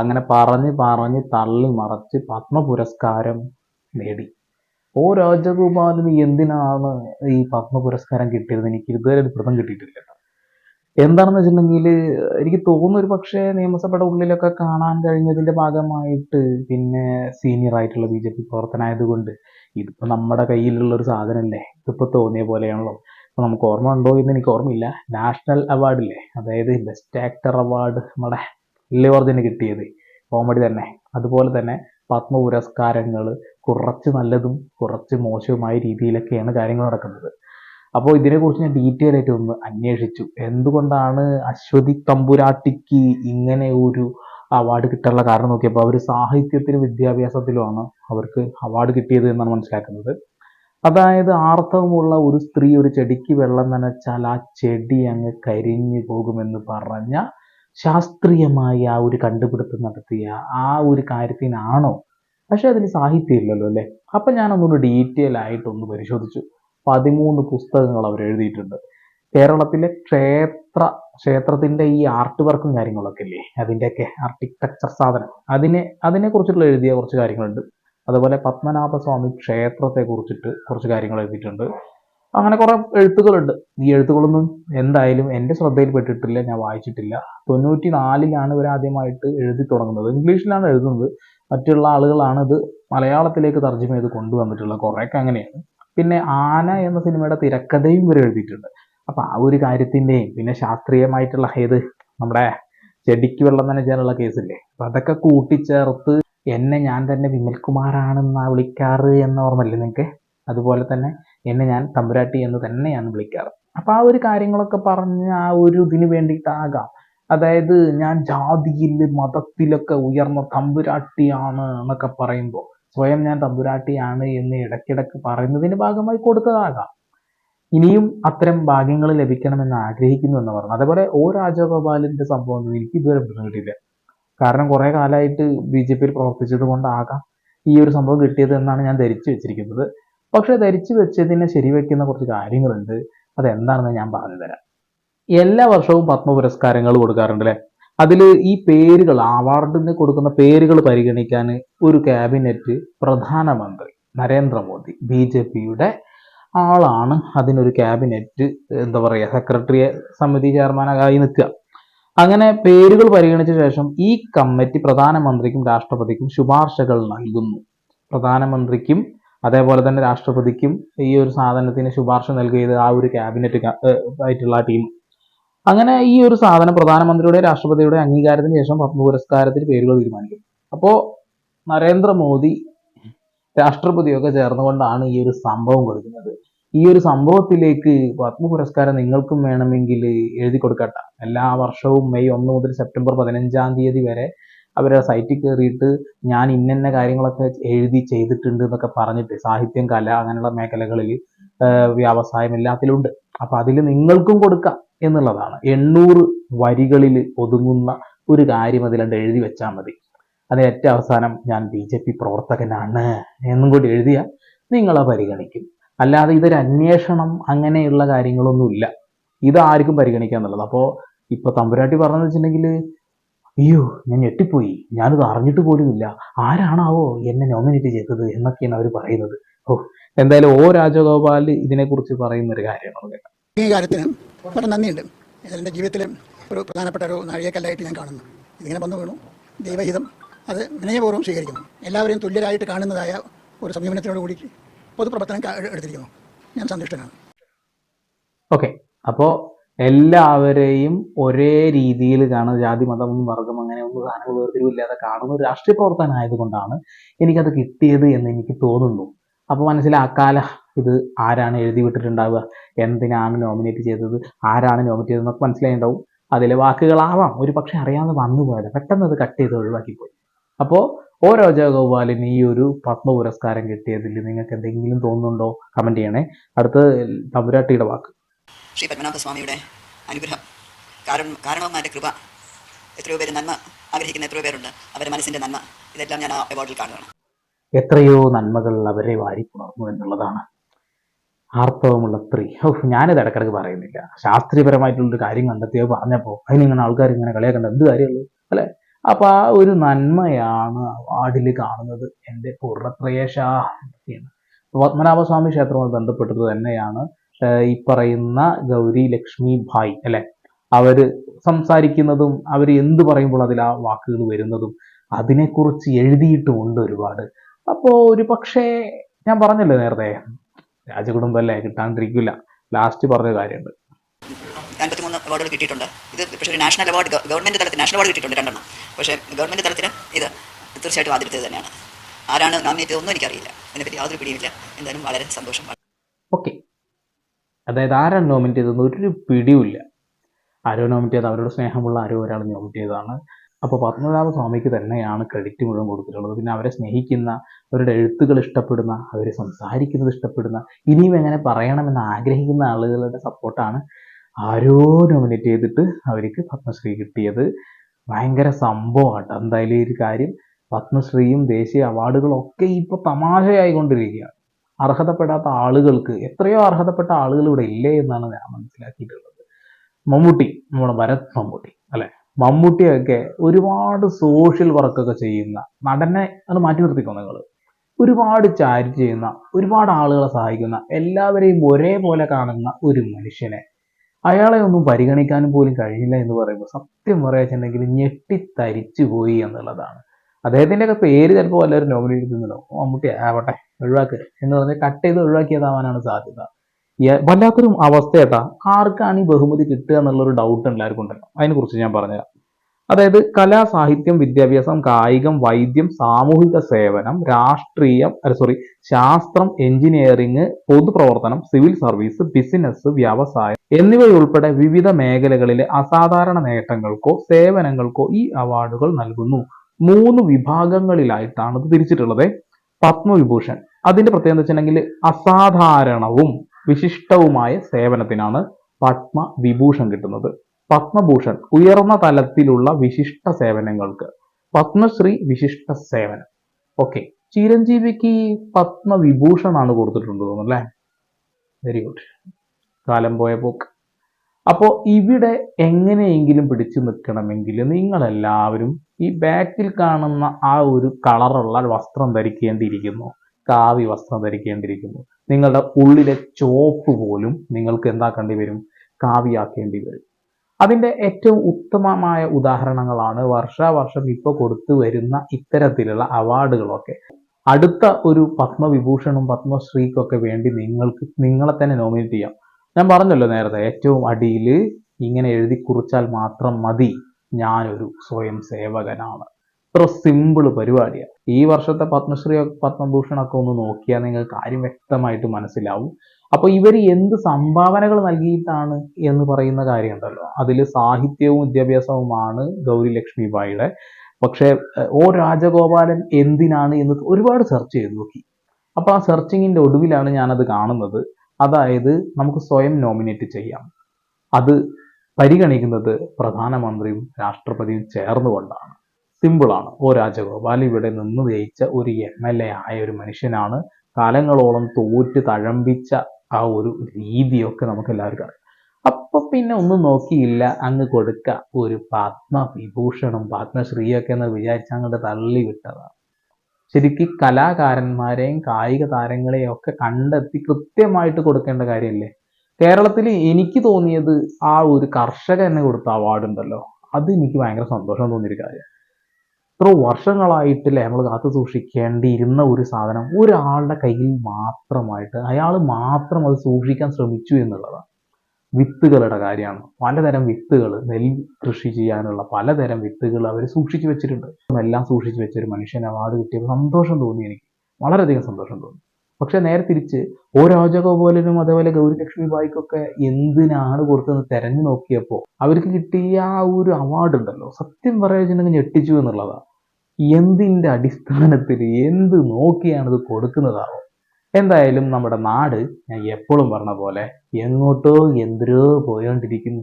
അങ്ങനെ പറഞ്ഞ് പറഞ്ഞ് തള്ളി മറച്ച് പത്മ പുരസ്കാരം നേടി. ഓ രാജഗോപാലിന് എന്തിനാണ് ഈ പത്മ പുരസ്കാരം കിട്ടിയത്? എനിക്ക് ഇതുവരെ ഒരു വ്രതം കിട്ടിയിട്ടില്ല കേട്ടോ. എന്താണെന്ന് വെച്ചിട്ടുണ്ടെങ്കിൽ എനിക്ക് തോന്നുന്നു ഒരു പക്ഷേ നിയമസഭയുടെ ഉള്ളിലൊക്കെ കാണാൻ കഴിഞ്ഞതിന്റെ ഭാഗമായിട്ട് പിന്നെ സീനിയർ ആയിട്ടുള്ള ബി ജെ പി പ്രവർത്തനായതുകൊണ്ട് ഇതിപ്പോ നമ്മുടെ കയ്യിലുള്ള ഒരു സാധനമല്ലേ? ഇതിപ്പോ തോന്നിയ പോലെയാണല്ലോ. അപ്പോൾ നമുക്ക് ഓർമ്മ ഉണ്ടോ എന്ന് എനിക്ക് ഓർമ്മയില്ല. നാഷണൽ അവാർഡില്ലേ? അതായത് ബെസ്റ്റ് ആക്ടർ അവാർഡ്. നമ്മുടെ അല്ലു അർജുന് കിട്ടിയത്. കോമഡി തന്നെ. അതുപോലെ തന്നെ പത്മ പുരസ്കാരങ്ങൾ കുറച്ച് നല്ലതും കുറച്ച് മോശവുമായ രീതിയിലൊക്കെയാണ് കാര്യങ്ങൾ നടക്കുന്നത്. അപ്പോൾ ഇതിനെക്കുറിച്ച് ഞാൻ ഡീറ്റെയിൽ ആയിട്ട് ഒന്ന് അന്വേഷിച്ചു. എന്തുകൊണ്ടാണ് അശ്വതി തമ്പുരാട്ടിക്ക് ഇങ്ങനെ ഒരു അവാർഡ് കിട്ടാനുള്ള കാരണം നോക്കിയപ്പോൾ അവർ സാഹിത്യത്തിലും വിദ്യാഭ്യാസത്തിലുമാണ് അവർക്ക് അവാർഡ് കിട്ടിയത് എന്നാണ് മനസ്സിലാക്കുന്നത്. അതായത് ആർത്തവമുള്ള ഒരു സ്ത്രീ ഒരു ചെടിക്ക് വെള്ളം നനച്ചാൽ ആ ചെടി അങ്ങ് കരിഞ്ഞു പോകുമെന്ന് പറഞ്ഞ ശാസ്ത്രീയമായി ആ ഒരു കണ്ടുപിടുത്തം നടത്തിയ ആ ഒരു കാര്യത്തിനാണോ? പക്ഷെ അതിന് സാഹിത്യം ഇല്ലല്ലോ അല്ലേ? അപ്പൊ ഞാനൊന്നുകൂടി ഡീറ്റെയിൽ ആയിട്ടൊന്ന് പരിശോധിച്ചു. പതിമൂന്ന് പുസ്തകങ്ങൾ അവർ എഴുതിയിട്ടുണ്ട്. കേരളത്തിലെ ക്ഷേത്ര ക്ഷേത്രത്തിന്റെ ഈ ആർട്ട് വർക്കും കാര്യങ്ങളൊക്കെ ഇല്ലേ? അതിന്റെയൊക്കെ ആർക്കിടെക്ചർ സാധനം. അതിനെ അതിനെ കുറിച്ചിട്ടുള്ള എഴുതിയ കുറച്ച് കാര്യങ്ങളുണ്ട്. അതുപോലെ പത്മനാഭസ്വാമി ക്ഷേത്രത്തെ കുറിച്ചിട്ട് കുറച്ച് കാര്യങ്ങൾ എഴുതിയിട്ടുണ്ട്. അങ്ങനെ കുറെ എഴുത്തുകളുണ്ട്. ഈ എഴുത്തുകളൊന്നും എന്തായാലും എന്റെ ശ്രദ്ധയിൽപ്പെട്ടിട്ടില്ല ഞാൻ വായിച്ചിട്ടില്ല. തൊണ്ണൂറ്റി നാലിലാണ് ഇവർ ആദ്യമായിട്ട് എഴുതി തുടങ്ങുന്നത്. ഇംഗ്ലീഷിലാണ് എഴുതുന്നത്. മറ്റുള്ള ആളുകളാണ് ഇത് മലയാളത്തിലേക്ക് തർജമ ചെയ്ത് കൊണ്ടുവന്നിട്ടുള്ളത് കുറേയൊക്കെ അങ്ങനെയാണ്. പിന്നെ ആന എന്ന സിനിമയുടെ തിരക്കഥയും ഇവർ എഴുതിയിട്ടുണ്ട്. അപ്പൊ ആ ഒരു കാര്യത്തിന്റെയും പിന്നെ ശാസ്ത്രീയമായിട്ടുള്ള ഏത് നമ്മുടെ ചെടിക്ക് വെള്ളം നനച്ചാലുള്ള കേസില്ലേ? അപ്പൊ അതൊക്കെ കൂട്ടിച്ചേർത്ത് എന്നെ ഞാൻ തന്നെ വിമൽകുമാറാണെന്നാ വിളിക്കാറ് എന്ന ഓർമ്മയില്ലേ നിങ്ങൾക്ക് അതുപോലെ തന്നെ എന്നെ ഞാൻ തമ്പുരാട്ടി എന്ന് തന്നെയാണ് വിളിക്കാറ്. അപ്പൊ ആ ഒരു കാര്യങ്ങളൊക്കെ പറഞ്ഞ് ആ ഒരു ഇതിന് വേണ്ടിയിട്ടാകാം. അതായത് ഞാൻ ജാതിയിൽ മതത്തിലൊക്കെ ഉയർന്ന തമ്പുരാട്ടിയാണ് എന്നൊക്കെ പറയുമ്പോൾ സ്വയം ഞാൻ തമ്പുരാട്ടിയാണ് എന്ന് ഇടയ്ക്കിടയ്ക്ക് പറയുന്നതിന് ഭാഗമായി കൊടുത്തതാകാം. ഇനിയും അത്തരം ഭാഗ്യങ്ങൾ ലഭിക്കണമെന്ന് ആഗ്രഹിക്കുന്നു എന്ന് പറഞ്ഞു. അതേപോലെ ഓ രാജഗോപാലിന്റെ സംഭവം എനിക്ക് ഇതുവരെ കിട്ടിയില്ല കാരണം കുറെ കാലമായിട്ട് ബി ജെ പിയിൽ പ്രവർത്തിച്ചത് കൊണ്ടാകാം ഈ ഒരു സംഭവം കിട്ടിയത് എന്നാണ് ഞാൻ ധരിച്ചു വെച്ചിരിക്കുന്നത്. പക്ഷെ ധരിച്ചു വെച്ചതിനെ ശരിവെക്കുന്ന കുറച്ച് കാര്യങ്ങളുണ്ട്. അതെന്താണെന്ന് ഞാൻ പറഞ്ഞു തരാം എല്ലാ വർഷവും പത്മ പുരസ്കാരങ്ങൾ കൊടുക്കാറുണ്ട് അല്ലേ അതിൽ ഈ പേരുകൾ അവാർഡിന് കൊടുക്കുന്ന പേരുകൾ പരിഗണിക്കാൻ ഒരു ക്യാബിനറ്റ് പ്രധാനമന്ത്രി നരേന്ദ്രമോദി ബി ജെ പിയുടെ ആളാണ്. അതിനൊരു ക്യാബിനറ്റ് എന്താ പറയുക സെക്രട്ടറി സമിതി ചെയർമാനായി നിൽക്കുക. അങ്ങനെ പേരുകൾ പരിഗണിച്ച ശേഷം ഈ കമ്മിറ്റി പ്രധാനമന്ത്രിക്കും രാഷ്ട്രപതിക്കും ശുപാർശകൾ നൽകുന്നു. പ്രധാനമന്ത്രിക്കും അതേപോലെ തന്നെ രാഷ്ട്രപതിക്കും ഈ ഒരു സാധനത്തിന് ശുപാർശ നൽകിയത് ആ ഒരു ക്യാബിനറ്റ് ആയിട്ടുള്ള ടീം അങ്ങനെ ഈ ഒരു സാധനം പ്രധാനമന്ത്രിയുടെ രാഷ്ട്രപതിയുടെ അംഗീകാരത്തിന് ശേഷം പത്മ പുരസ്കാരത്തിന് പേരുകൾ തീരുമാനിക്കും. അപ്പോ നരേന്ദ്രമോദി രാഷ്ട്രപതിയൊക്കെ ചേർന്നുകൊണ്ടാണ് ഈ ഒരു സംഭവം കൊടുക്കുന്നത്. ഈ ഒരു സംഭവത്തിലേക്ക് പത്മ പുരസ്കാരം നിങ്ങൾക്കും വേണമെങ്കിൽ എഴുതി കൊടുക്കട്ടെ. എല്ലാ വർഷവും മെയ് ഒന്ന് മുതൽ സെപ്റ്റംബർ പതിനഞ്ചാം തീയതി വരെ അവരുടെ സൈറ്റിൽ കയറിയിട്ട് ഞാൻ ഇന്നന്ന കാര്യങ്ങളൊക്കെ എഴുതി ചെയ്തിട്ടുണ്ട് എന്നൊക്കെ പറഞ്ഞിട്ട് സാഹിത്യം കല അങ്ങനെയുള്ള മേഖലകളിൽ വ്യവസായം എല്ലാത്തിലുണ്ട്. അപ്പൊ അതിൽ നിങ്ങൾക്കും കൊടുക്കാം എന്നുള്ളതാണ്. എണ്ണൂറ് വരികളിൽ ഒതുങ്ങുന്ന ഒരു കാര്യം അതിലുണ്ട് എഴുതി വെച്ചാൽ മതി. അത് ഏറ്റവും അവസാനം ഞാൻ ബി ജെ പി പ്രവർത്തകനാണ് എന്നും കൂടി എഴുതിയാൽ നിങ്ങളെ പരിഗണിക്കും. അല്ലാതെ ഇതൊരു അന്വേഷണം അങ്ങനെയുള്ള കാര്യങ്ങളൊന്നുമില്ല. ഇത് ആർക്കും പരിഗണിക്കാന്നുള്ളത്. അപ്പോൾ ഇപ്പൊ തമ്പുരാട്ടി പറഞ്ഞെന്ന് വെച്ചിട്ടുണ്ടെങ്കിൽ അയ്യോ ഞാൻ ഞെട്ടിപ്പോയി. ഞാനിത് അറിഞ്ഞിട്ട് പോലുമില്ല. ആരാണാവോ എന്നെ നോമിനേറ്റ് ചെയ്തത് എന്നൊക്കെയാണ് അവർ പറയുന്നത്. ഓ എന്തായാലും ഓ രാജഗോപാൽ ഇതിനെക്കുറിച്ച് പറയുന്ന ഒരു കാര്യമാണ് ഈ കാര്യത്തിന് വളരെ നന്ദിയുണ്ട്. എന്റെ ജീവിതത്തിൽ ഒരു പ്രധാനപ്പെട്ട ഒരു നാഴികക്കല്ലായിട്ട് ഞാൻ കാണുന്നു. ഇതിങ്ങനെ വന്നു വീണു. ദൈവഹിതം അത് വിനയപൂർവം സ്വീകരിക്കുന്നു. എല്ലാവരെയും തുല്യരായിട്ട് കാണുന്നതായ ഒരു സമീപനത്തിനോട് കൂടി പൊതുപ്രവർത്തനം എടുത്തിരിക്കുന്നു. ഞാൻ സന്തുഷ്ടനാണ്. ഓക്കെ അപ്പോൾ എല്ലാവരെയും ഒരേ രീതിയിൽ കാണുന്ന ജാതി മതം വർഗം അങ്ങനെ ഒന്നും സാധനങ്ങൾ വേർതിരിവില്ലാതെ കാണുന്ന ഒരു രാഷ്ട്രീയ പ്രവർത്തനമായതുകൊണ്ടാണ് എനിക്കത് കിട്ടിയത് എന്ന് എനിക്ക് തോന്നുന്നു. അപ്പോൾ മനസ്സിലാക്കാല ഇത് ആരാണ് എഴുതി വിട്ടിട്ടുണ്ടാവുക? എന്തിനാണ് നോമിനേറ്റ് ചെയ്തത്? ആരാണ് നോമിനേറ്റ് ചെയ്തതെന്നൊക്കെ മനസ്സിലായിണ്ടാവും അതിലെ വാക്കുകളാവാം. ഒരു പക്ഷെ അറിയാതെ വന്നു പോയാലും? പെട്ടെന്ന് അത് കട്ട് ചെയ്ത് ഒഴിവാക്കിപ്പോയി. അപ്പോൾ ഓ രാജഗോപാലിന് ഈ ഒരു പത്മ പുരസ്കാരം കിട്ടിയതിൽ നിങ്ങൾക്ക് എന്തെങ്കിലും തോന്നുന്നുണ്ടോ? കമന്റ് ചെയ്യണേ. അടുത്ത് തമ്പുരാട്ടിയുടെ വാക്ക്. ശ്രീ പത്മനാഭസ്വാമിയുടെ അനുഗ്രഹം. കാരണം കാരണവന്മാരുടെ കൃപ. എത്രയോ പേര് നന്മ ആഗ്രഹിക്കുന്ന എത്രയോ പേരുണ്ട്. അവരുടെ മനസ്സിന്റെ നന്മ. ഇതെല്ലാം ഞാൻ ആ അവാർഡിൽ കാണുകയാണ്. എത്രയോ നന്മകൾ അവരെ വാരിപ്പുണർന്നു എന്നുള്ളതാണ് ആർത്തവമുള്ള സ്ത്രീ. ഞാനിത് ഇടക്കിടക്ക് പറയുന്നില്ല. ശാസ്ത്രീയപരമായിട്ടുള്ളൊരു കാര്യം കണ്ടെത്തിയോ പറഞ്ഞപ്പോൾ അതിനിങ്ങനെ ആൾക്കാർ ഇങ്ങനെ കളിയാക്കേണ്ട എന്ത് കാര്യമുള്ളൂ അല്ലേ? അപ്പൊ ആ ഒരു നന്മയാണ് അവാർഡിൽ കാണുന്നത്. എന്റെ പൂർണത്രയേശ പത്മനാഭസ്വാമി ക്ഷേത്രവുമായി ബന്ധപ്പെട്ടത് തന്നെയാണ്. ഈ പറയുന്ന ഗൗരി ലക്ഷ്മി ഭായ് അല്ലെ? അവർ സംസാരിക്കുന്നതും അവർ എന്ത് പറയുമ്പോൾ അതിൽ ആ വാക്കുകൾ വരുന്നതും അതിനെക്കുറിച്ച് എഴുതിയിട്ടുമുണ്ട് ഒരുപാട്. അപ്പോ ഒരു പക്ഷേ ഞാൻ പറഞ്ഞല്ലോ നേരത്തെ രാജകുടുംബം അല്ലേ കിട്ടാണ്ടിരിക്കില്ല. ലാസ്റ്റ് പറഞ്ഞ കാര്യമുണ്ട്. അൻപത്തിമൂന്ന് അവാർഡുകൾ കിട്ടിയിട്ടുണ്ട്. ഇത് പക്ഷേ ഒരു നാഷണൽ അവാർഡ് ഗവൺമെന്റ് തലത്തിൽ നാഷണൽ അവാർഡ് കിട്ടിയിട്ടുണ്ട് രണ്ടെണ്ണം. പക്ഷേ ഗവൺമെന്റ് തലത്തിൽ ഇത് തീർച്ചയായിട്ടും ആദ്യത്തേത് തന്നെയാണ്. ആരാണ് നോമിനേറ്റ് ഒന്നും എനിക്കറിയില്ല. അതിനെപ്പറ്റി യാതൊരു പിടിയുമില്ല. എന്തായാലും വളരെ സന്തോഷം. ഓക്കെ അതായത് ആരാണ് നോമിനേറ്റ് ചെയ്തതെന്ന് ഒരു പിടിയുമില്ല. ആരോ നോമിനേറ്റ് ചെയ്ത് അവരോട് സ്നേഹമുള്ള ആരോ ഒരാൾ നോമിനേറ്റ് ചെയ്തതാണ്. അപ്പോൾ പത്മനാഭ സ്വാമിക്ക് തന്നെയാണ് ക്രെഡിറ്റ് മുഴുവൻ കൊടുത്തിട്ടുള്ളത്. പിന്നെ അവരെ സ്നേഹിക്കുന്ന അവരുടെ എഴുത്തുകൾ ഇഷ്ടപ്പെടുന്ന അവർ സംസാരിക്കുന്നത് ഇഷ്ടപ്പെടുന്ന ഇനിയും എങ്ങനെ പറയണമെന്ന് ആഗ്രഹിക്കുന്ന ആളുകളുടെ സപ്പോർട്ടാണ് ആരോ നോമിനേറ്റ് ചെയ്തിട്ട് അവർക്ക് പത്മശ്രീ കിട്ടിയത്. ഭയങ്കര സംഭവമാണ് എന്തായാലും ഈ ഒരു കാര്യം പത്മശ്രീയും ദേശീയ അവാർഡുകളും ഒക്കെ ഇപ്പോൾ തമാശയായിക്കൊണ്ടിരിക്കുകയാണ്. അർഹതപ്പെടാത്ത ആളുകൾക്ക് എത്രയോ അർഹതപ്പെട്ട ആളുകൾ ഇവിടെ ഇല്ലേ എന്നാണ് ഞാൻ മനസ്സിലാക്കിയിട്ടുള്ളത്. മമ്മൂട്ടി നമ്മുടെ ഭരത് മമ്മൂട്ടി അല്ലെ? മമ്മൂട്ടിയൊക്കെ ഒരുപാട് സോഷ്യൽ വർക്കൊക്കെ ചെയ്യുന്ന നടനെ അത് മാറ്റി നിർത്തിക്കോ നിങ്ങൾ ഒരുപാട് ചാരിറ്റി ചെയ്യുന്ന ഒരുപാട് ആളുകളെ സഹായിക്കുന്ന എല്ലാവരെയും ഒരേപോലെ കാണുന്ന ഒരു മനുഷ്യനെ. അയാളെ ഒന്നും പരിഗണിക്കാനും പോലും കഴിയില്ല എന്ന് പറയുമ്പോൾ സത്യം പറയാച്ചുണ്ടെങ്കിൽ ഞെട്ടിത്തരിച്ചു പോയി എന്നുള്ളതാണ്. അദ്ദേഹത്തിന്റെയൊക്കെ പേര് ചിലപ്പോൾ എല്ലാവരും നോമിനേറ്റ് ചെയ്യുന്നുണ്ടോ മമ്മൂട്ടി ആവട്ടെ. ഒഴിവാക്ക് എന്ന് പറഞ്ഞ് കട്ട് ചെയ്ത് ഒഴിവാക്കിയതാവാനാണ് സാധ്യത. വല്ലാത്തൊരു അവസ്ഥയേട്ടാ. ആർക്കാണ് ഈ ബഹുമതി കിട്ടുക എന്നുള്ളൊരു ഡൗട്ട് എല്ലാവർക്കും ഉണ്ടല്ലോ. അതിനെക്കുറിച്ച് ഞാൻ പറഞ്ഞുതരാം. അതായത് കലാ സാഹിത്യം വിദ്യാഭ്യാസം കായികം വൈദ്യം സാമൂഹിക സേവനം രാഷ്ട്രീയം സോറി ശാസ്ത്രം എഞ്ചിനീയറിംഗ് പൊതുപ്രവർത്തനം സിവിൽ സർവീസ് ബിസിനസ് വ്യവസായം എന്നിവയുൾപ്പെടെ വിവിധ മേഖലകളിലെ അസാധാരണ നേട്ടങ്ങൾക്കോ സേവനങ്ങൾക്കോ ഈ അവാർഡുകൾ നൽകുന്നു. മൂന്ന് വിഭാഗങ്ങളിലായിട്ടാണ് ഇത് തിരിച്ചിട്ടുള്ളത്. പത്മവിഭൂഷൺ. അതിന്റെ പ്രത്യേകത എന്ന് വെച്ചിട്ടുണ്ടെങ്കിൽ അസാധാരണവും വിശിഷ്ടവുമായ സേവനത്തിനാണ് പത്മവിഭൂഷൺ കിട്ടുന്നത്. പത്മഭൂഷൺ ഉയർന്ന തലത്തിലുള്ള വിശിഷ്ട സേവനങ്ങൾക്ക്. പത്മശ്രീ വിശിഷ്ട സേവനം. ഓക്കെ ചിരഞ്ജീവിക്ക് പത്മവിഭൂഷണാണ് കൊടുത്തിട്ടുണ്ട് തോന്നുന്നു അല്ലേ? വെരി ഗുഡ് കാലം പോയ പോക്ക്. അപ്പോൾ ഇവിടെ എങ്ങനെയെങ്കിലും പിടിച്ചു നിൽക്കണമെങ്കിൽ നിങ്ങളെല്ലാവരും ഈ ബാക്കിൽ കാണുന്ന ആ ഒരു കളറുള്ള വസ്ത്രം ധരിക്കേണ്ടിയിരിക്കുന്നു. കാവി വസ്ത്രം ധരിക്കേണ്ടിയിരിക്കുന്നു. നിങ്ങളുടെ ഉള്ളിലെ ചോപ്പ് പോലും നിങ്ങൾക്ക് എന്താക്കേണ്ടി വരും? കാവിയാക്കേണ്ടി വരും. അതിന്റെ ഏറ്റവും ഉത്തമമായ ഉദാഹരണങ്ങളാണ് വർഷാവർഷം ഇപ്പോൾ കൊടുത്തു വരുന്ന ഇത്തരത്തിലുള്ള അവാർഡുകളൊക്കെ. അടുത്ത ഒരു പത്മവിഭൂഷണും പത്മശ്രീക്കൊക്കെ വേണ്ടി നിങ്ങൾക്ക് നിങ്ങളെ തന്നെ നോമിനേറ്റ് ചെയ്യാം. ഞാൻ പറഞ്ഞല്ലോ നേരത്തെ ഏറ്റവും അടിയിൽ ഇങ്ങനെ എഴുതി കുറിച്ചാൽ മാത്രം മതി. ഞാനൊരു സ്വയം സേവകനാണ്. ഇത്ര സിമ്പിൾ പരിപാടിയാണ് ഈ വർഷത്തെ പത്മശ്രീ പത്മഭൂഷണൊക്കെ ഒന്ന് നോക്കിയാൽ നിങ്ങൾ കാര്യം വ്യക്തമായിട്ട് മനസ്സിലാവും. അപ്പൊ ഇവർ എന്ത് സംഭാവനകൾ നൽകിയിട്ടാണ് എന്ന് പറയുന്ന കാര്യമുണ്ടല്ലോ. അതിൽ സാഹിത്യവും വിദ്യാഭ്യാസവുമാണ് ഗൗരി ലക്ഷ്മിബായിയുടെ പക്ഷേ ഓ രാജഗോപാലൻ എന്തിനാണ് എന്ന് ഒരുപാട് സെർച്ച് ചെയ്ത് നോക്കി. അപ്പൊ ആ സെർച്ചിങ്ങിന്റെ ഒടുവിലാണ് ഞാനത് കാണുന്നത്. അതായത് നമുക്ക് സ്വയം നോമിനേറ്റ് ചെയ്യാം. അത് പരിഗണിക്കുന്നത് പ്രധാനമന്ത്രിയും രാഷ്ട്രപതിയും ചേർന്നുകൊണ്ടാണ്. സിമ്പിളാണ് ഓ രാജഗോപാൽ ഇവിടെ നിന്ന് ജയിച്ച ഒരു എം എൽ എ ആയ ഒരു മനുഷ്യനാണ്. കാലങ്ങളോളം തോറ്റ് തഴമ്പിച്ച ആ ഒരു രീതിയൊക്കെ നമുക്ക് എല്ലാവർക്കും അറിയാം. അപ്പൊ പിന്നെ ഒന്നും നോക്കിയില്ല. അങ്ങ് കൊടുക്ക. ഒരു പത്മവിഭൂഷണും പത്മശ്രീയൊക്കെ എന്ന് വിചാരിച്ച അങ്ങോട്ട് തള്ളി വിട്ടതാണ്. ശരിക്കും കലാകാരന്മാരെയും കായിക താരങ്ങളെയും ഒക്കെ കണ്ടെത്തി കൃത്യമായിട്ട് കൊടുക്കേണ്ട കാര്യമല്ലേ? കേരളത്തിൽ എനിക്ക് തോന്നിയത് ആ ഒരു കർഷകന് കൊടുത്ത അവാർഡ് ഉണ്ടല്ലോ. അത് എനിക്ക് ഭയങ്കര സന്തോഷം തോന്നിയൊരു കാര്യം. ഇത്ര വർഷങ്ങളായിട്ടില്ലേ നമ്മൾ കാത്തു സൂക്ഷിക്കേണ്ടിയിരുന്ന ഒരു സാധനം ഒരാളുടെ കയ്യിൽ മാത്രമായിട്ട് അയാൾ മാത്രം അത് സൂക്ഷിക്കാൻ ശ്രമിച്ചു എന്നുള്ളതാണ്. വിത്തുകളുടെ കാര്യമാണ്. പലതരം വിത്തുകൾ നെൽ കൃഷി ചെയ്യാനുള്ള പലതരം വിത്തുകൾ അവർ സൂക്ഷിച്ചു വെച്ചിട്ടുണ്ട്. എല്ലാം സൂക്ഷിച്ചു വെച്ച ഒരു മനുഷ്യൻ അവാർഡ് കിട്ടിയപ്പോൾ സന്തോഷം തോന്നി എനിക്ക്. വളരെയധികം സന്തോഷം തോന്നി. പക്ഷെ നേരെ തിരിച്ച് ഓ രാജഗോപാലനും അതേപോലെ ഗൗരിലക്ഷ്മി ബായിക്കൊക്കെ എന്തിനാണ് കൊടുത്തതെന്ന് തെരഞ്ഞു നോക്കിയപ്പോൾ അവർക്ക് കിട്ടിയ ആ ഒരു അവാർഡ് ഉണ്ടല്ലോ. സത്യം പറയുന്നുണ്ടെങ്കിൽ ഞെട്ടിച്ചു എന്നുള്ളതാ എന്തിന്റെ അടിസ്ഥാനത്തിൽ എന്ത് നോക്കിയാണ് ഇത് കൊടുക്കുന്നതാവോ എന്തായാലും നമ്മുടെ നാട് ഞാൻ എപ്പോഴും പറഞ്ഞ പോലെ എങ്ങോട്ടോ എന്തിരോ പോയോണ്ടിരിക്കുന്നു.